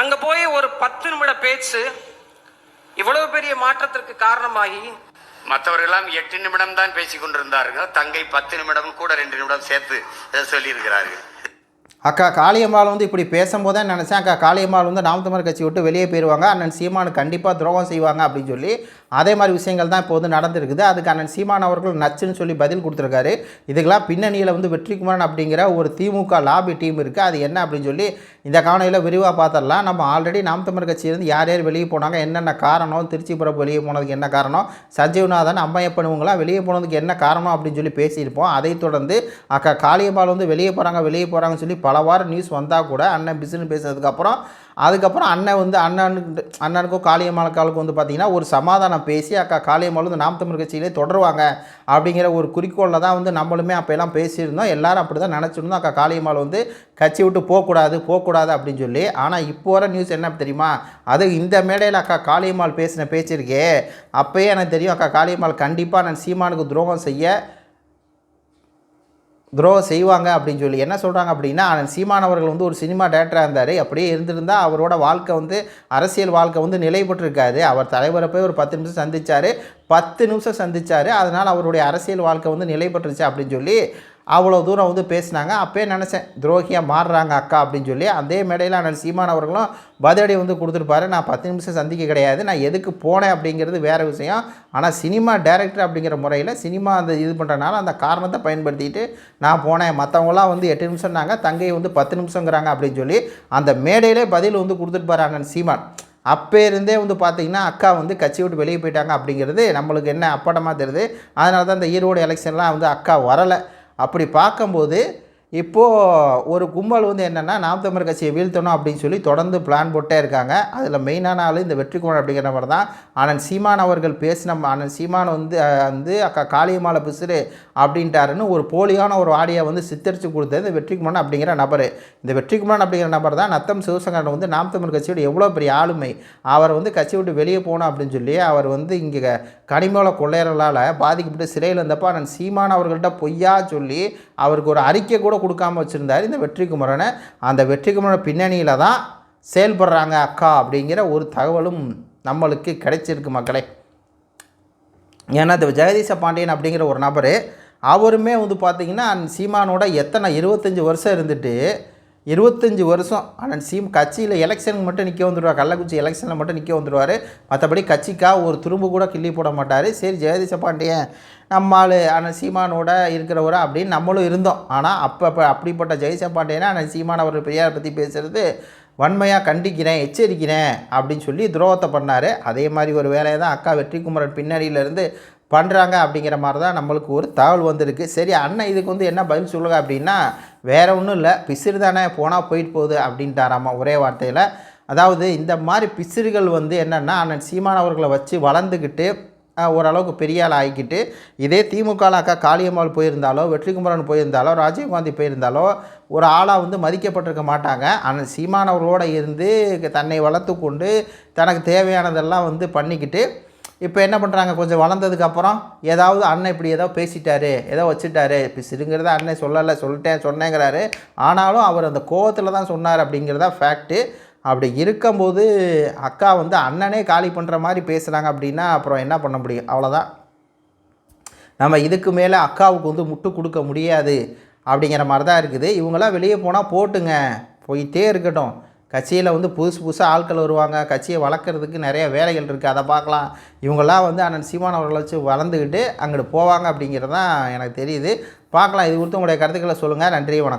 அங்க போய் ஒரு பத்து நிமிட பேச்சு இவ்வளவு பெரிய மாற்றத்திற்கு காரணமாகி மற்றவர்களெல்லாம் எட்டு நிமிடம் தான் பேசிக் கொண்டிருந்தார்கள். தங்கை பத்து நிமிடம் கூட ரெண்டு நிமிடம் சேர்த்து சொல்லியிருக்கிறார்கள். அக்கா காளியம்மாள் வந்து இப்படி பேசும்போது தான் நினச்சேன். அக்கா காளியம்மாள் வந்து நாம் தமிழர் கட்சி விட்டு வெளியே போயிடுவாங்க அண்ணன் சீமானு கண்டிப்பாக துரோகம் செய்வாங்க அப்படின்னு சொல்லி அதே மாதிரி விஷயங்கள் தான் இப்போ வந்து நடந்திருக்குது. அதுக்கு அண்ணன் சீமான் அவர்கள் நச்சுன்னு சொல்லி பதில் கொடுத்துருக்காரு. இதுக்கெல்லாம் பின்னணியில் வந்து வெற்றிக்குமரன் அப்படிங்கிற ஒரு திமுக லாபி டீம் இருக்குது அது என்ன அப்படின்னு சொல்லி இந்த காணொலியில் விரிவாக பார்த்துடலாம். நம்ம ஆல்ரெடி நாம் தமிழர் கட்சியிலேருந்து யார் யார் வெளியே போனாங்க என்னென்ன காரணம் திருச்சி புறப்பு வெளியே போனதுக்கு என்ன காரணம் சஞ்சீவ்நாதன் அம்மையப்பன் இவங்களாம் வெளியே போனதுக்கு என்ன காரணம் அப்படின்னு சொல்லி பேசியிருப்போம். அதைத் தொடர்ந்து அக்கா காளியம்மாள் வந்து வெளியே போகிறாங்க வெளியே போகிறாங்கன்னு சொல்லி பல வாரம் நியூஸ் வந்தால் கூட அண்ணன் பிசுன்னு பேசுனதுக்கப்புறம் அதுக்கப்புறம் அண்ணன் வந்து அண்ணனுக்கு அண்ணனுக்கும் காளியம்மாளுக்காளுக்கும் வந்து பார்த்திங்கன்னா ஒரு சமாதானம் பேசி அக்கா காளியம்மாள் வந்து நாம் தமிழ் கட்சியிலே தொடருவாங்க அப்படிங்கிற ஒரு குறிக்கோளில் தான் வந்து நம்மளுமே அப்போல்லாம் பேசியிருந்தோம். எல்லாரும் அப்படி தான் நினச்சிருந்தோம். அக்கா காளியம்மாள் வந்து கட்சி விட்டு போகக்கூடாது போகக்கூடாது அப்படின்னு சொல்லி. ஆனால் இப்போ வர நியூஸ் என்ன தெரியுமா? அது இந்த மேடையில் அக்கா காளியம்மாள் பேசின பேச்சிருக்கே அப்போயே எனக்கு தெரியும் அக்கா காளியம்மாள் கண்டிப்பாக நான் சீமானுக்கு துரோகம் செய்ய துரோகம் செய்வாங்க அப்படின்னு சொல்லி என்ன சொல்கிறாங்க அப்படின்னா அண்ணன் சீமான் அவர்கள் வந்து ஒரு சினிமா டேரக்டராக இருந்தார். அப்படியே இருந்திருந்தால் அவரோட வாழ்க்கை வந்து அரசியல் வாழ்க்கை வந்து நிலைபெற்றிருக்காது அவர் தலைவரை போய் ஒரு பத்து நிமிஷம் சந்திச்சார். பத்து நிமிஷம் சந்திச்சார். அதனால் அவருடைய அரசியல் வாழ்க்கை வந்து நிலைபெற்றுச்சு அப்படின்னு சொல்லி அவ்வளோ தூரம் வந்து பேசினாங்க. அப்போயே நினச்சேன் துரோகியாக மாறுறாங்க அக்கா அப்படின்னு சொல்லி. அதே மேடையில் அண்ணன் சீமான் அவர்களும் பதிலடி வந்து கொடுத்துருப்பாரு. நான் பத்து நிமிஷம் சந்திக்க கிடையாது. நான் எதுக்கு போனேன் அப்படிங்கிறது வேறு விஷயம். ஆனால் சினிமா டைரக்டர் அப்படிங்கிற முறையில் சினிமா அந்த இது பண்ணுறனால அந்த காரணத்தை பயன்படுத்திட்டு நான் போனேன். மற்றவங்களாம் வந்து எட்டு நிமிஷம்னாங்க தங்கை வந்து பத்து நிமிஷங்கிறாங்க அப்படின்னு சொல்லி அந்த மேடையிலே பதில் வந்து கொடுத்துருப்பாரு அண்ணன் சீமான். அப்போ இருந்தே வந்து பார்த்தீங்கன்னா அக்கா வந்து கட்சி விட்டு வெளியே போயிட்டாங்க அப்படிங்கிறது நம்மளுக்கு என்ன அப்படமாக தெரியுது. அதனால தான் இந்த ஈரோடு எலெக்ஷன்லாம் வந்து அக்கா வரலை. அப்படி பார்க்கும்போது இப்போது ஒரு கும்பல் வந்து என்னென்னா நாம் தமிழர் கட்சியை வீழ்த்தணும் அப்படின்னு சொல்லி தொடர்ந்து பிளான் போட்டே இருக்காங்க. அதில் மெயினான ஆள் இந்த வெற்றிக்குமார் அப்படிங்கிற மாதிரி தான். ஆனந்த் சீமான் அவர்கள் பேசின ஆனந்த் சீமான் வந்து வந்து அக்கா காளியமாலை பிசுறு அப்படின்ட்டாருன்னு ஒரு போலியான ஒரு ஆடியை வந்து சித்தரித்து கொடுத்தது இந்த வெற்றிக்குமாரன் அப்படிங்கிற நபர். இந்த வெற்றிக்குமாரன் அப்படிங்கிற நபர் தான் நத்தம் சிவசங்கரன் வந்து நாம் கட்சியோட எவ்வளோ பெரிய ஆளுமை. அவர் வந்து கட்சி விட்டு வெளியே போகணும் அப்படின்னு சொல்லி அவர் வந்து இங்கே கனிமூல கொள்ளையர்களால் பாதிக்கப்பட்டு சிறையில் இருந்தப்போ ஆனந்த் சீமான் அவர்கள்ட்ட பொய்யா சொல்லி அவருக்கு ஒரு அறிக்கை கூட கொடுக்காம வச்சுருந்தார் இந்த வெற்றிக்குமரனை அந்த வெற்றிக்குமரனை பின்னணியில் தான் செயல்படுறாங்க அக்கா அப்படிங்கிற ஒரு தகவலும் நம்மளுக்கு கிடைச்சிருக்கு மக்களே. ஏன்னா இந்த ஜெகதீச பாண்டியன் அப்படிங்கிற ஒரு நபர் அவருமே வந்து பார்த்திங்கன்னா சீமானோட எத்தனை இருபத்தஞ்சி வருஷம் இருந்துட்டு இருபத்தஞ்சி வருஷம். அண்ணன் சீம் கட்சியில் எலெக்ஷனுக்கு மட்டும் நிற்க வந்துடுவார். கள்ளக்குறிச்சி எலெக்ஷனில் மட்டும் நிற்க வந்துடுவார். மற்றபடி கட்சிக்காக ஒரு துரும்பு கூட கிள்ளி போட மாட்டார். சரி ஜெகதீச பாண்டியன் நம்மால் ஆனால் அண்ணன் சீமானோட இருக்கிறவரை அப்படின்னு நம்மளும் இருந்தோம். ஆனால் அப்போ அப்போ அப்படிப்பட்ட ஜெகதீச பாண்டியனை அண்ணன் சீமான் அவர் பெரியார் பற்றி பேசுகிறது வன்மையாக கண்டிக்கிறேன் எச்சரிக்கிறேன் அப்படின்னு சொல்லி துரோகத்தை பண்ணார். அதே மாதிரி ஒரு வேலையை தான் அக்கா வெற்றிக்குமரன் பின்னணியிலேருந்து பண்ணுறாங்க அப்படிங்கிற மாதிரி தான் நம்மளுக்கு ஒரு தகவல் வந்திருக்கு. சரி அண்ணன் இதுக்கு வந்து என்ன பதில் சொல்லுங்க அப்படின்னா வேறு ஒன்றும் இல்லை பிசிறு தானே போனால் போயிட்டு போகுது அப்படின்ட்டாராமா ஒரே வார்த்தையில். அதாவது இந்த மாதிரி பிசிறுகள் வந்து என்னென்னா அண்ணன் சீமான் அவர்களை வச்சு வளர்ந்துக்கிட்டு ஓரளவுக்கு பெரிய ஆள் ஆகிக்கிட்டு இதே திமுக அக்கா காளியம்மாள் போயிருந்தாலோ வெற்றிக்குமரன் போயிருந்தாலோ ராஜீவ்காந்தி போயிருந்தாலோ ஒரு ஆளாக வந்து மதிக்கப்பட்டிருக்க மாட்டாங்க. ஆனால் சீமானவர்களோடு இருந்து தன்னை வளர்த்து கொண்டு தனக்கு தேவையானதெல்லாம் வந்து பண்ணிக்கிட்டு இப்போ என்ன பண்ணுறாங்க கொஞ்சம் வளர்ந்ததுக்கப்புறம் ஏதாவது அண்ணன் இப்படி ஏதோ பேசிட்டாரு ஏதோ வச்சுட்டாரு. இப்போ சிறுங்கிறத அண்ணன் சொல்லலை சொல்லிட்டேன் சொன்னேங்கிறாரு. ஆனாலும் அவர் அந்த கோவத்தில் தான் சொன்னார் அப்படிங்கிறதா ஃபேக்ட்டு அப்படி இருக்கும்போது அக்கா வந்து அண்ணனே காலி பண்ணுற மாதிரி பேசுகிறாங்க அப்படின்னா அப்புறம் என்ன பண்ண முடியும்? அவ்வளோதான் நம்ம இதுக்கு மேலே அக்காவுக்கு வந்து முட்டு கொடுக்க முடியாது அப்படிங்கிற மாதிரி தான் இருக்குது. இவங்களாம் வெளியே போனால் போட்டுங்க. போயிட்டே இருக்கட்டும். கட்சியில் வந்து புதுசு புதுசாக ஆட்கள் வருவாங்க. கட்சியை வளர்க்குறதுக்கு நிறைய வேலைகள் இருக்குது அதை பார்க்கலாம். இவங்கெல்லாம் வந்து அண்ணன் சீமான் அவர்களை வச்சு வளர்ந்துக்கிட்டு அங்கிட்டு போவாங்க அப்படிங்கிறது தான் எனக்கு தெரியுது. பார்க்கலாம். இது குறித்து உங்களுடைய கருத்துக்களை சொல்லுங்கள் நன்றி வணக்கம்.